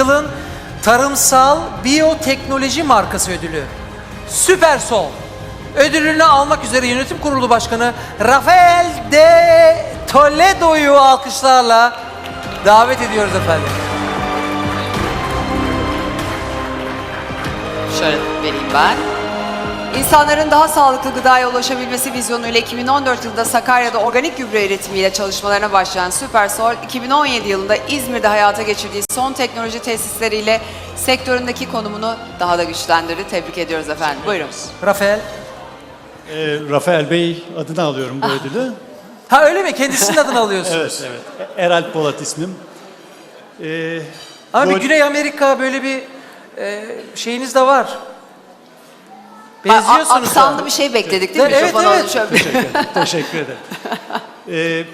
yılın tarımsal biyoteknoloji markası ödülü. Süpersol. Ödülünü almak üzere yönetim kurulu başkanı Rafael de Toledo'yu alkışlarla davet ediyoruz efendim. Şöyle vereyim ben. İnsanların daha sağlıklı gıdaya ulaşabilmesi vizyonuyla 2014 yılında Sakarya'da organik gübre üretimiyle çalışmalarına başlayan Süpersol, 2017 yılında İzmir'de hayata geçirdiği son teknoloji tesisleriyle sektöründeki konumunu daha da güçlendirdi. Tebrik ediyoruz efendim. Buyurun. Rafael. Ee, Rafael Bey adını alıyorum bu ödülü. Ha öyle mi? Kendisinin adını alıyorsunuz. evet, evet. Eralp Polat ismim. Ee, Ama bu bir Güney Amerika böyle bir e, şeyiniz de var. A- Benziyorsunuz. da. aksanlı bir şey bekledik değil mi? Evet, evet. şöyle bir- Teşekkür ederim. Ee,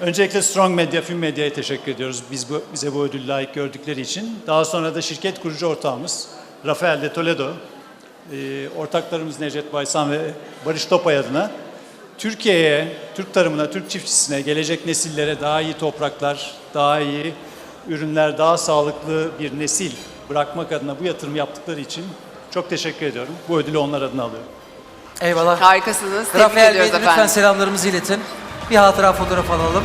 öncelikle Strong Media, Film Medya'ya teşekkür ediyoruz. Biz bu, bize bu ödülü layık gördükleri için. Daha sonra da şirket kurucu ortağımız Rafael de Toledo, ee, ortaklarımız Necdet Baysan ve Barış Topay adına Türkiye'ye, Türk tarımına, Türk çiftçisine, gelecek nesillere daha iyi topraklar, daha iyi ürünler, daha sağlıklı bir nesil bırakmak adına bu yatırım yaptıkları için çok teşekkür ediyorum. Bu ödülü onlar adına alıyorum. Eyvallah. Harikasınız. Tebrik Rafael Bey ediyoruz lütfen efendim. selamlarımızı iletin. Bir hatıra fotoğraf alalım.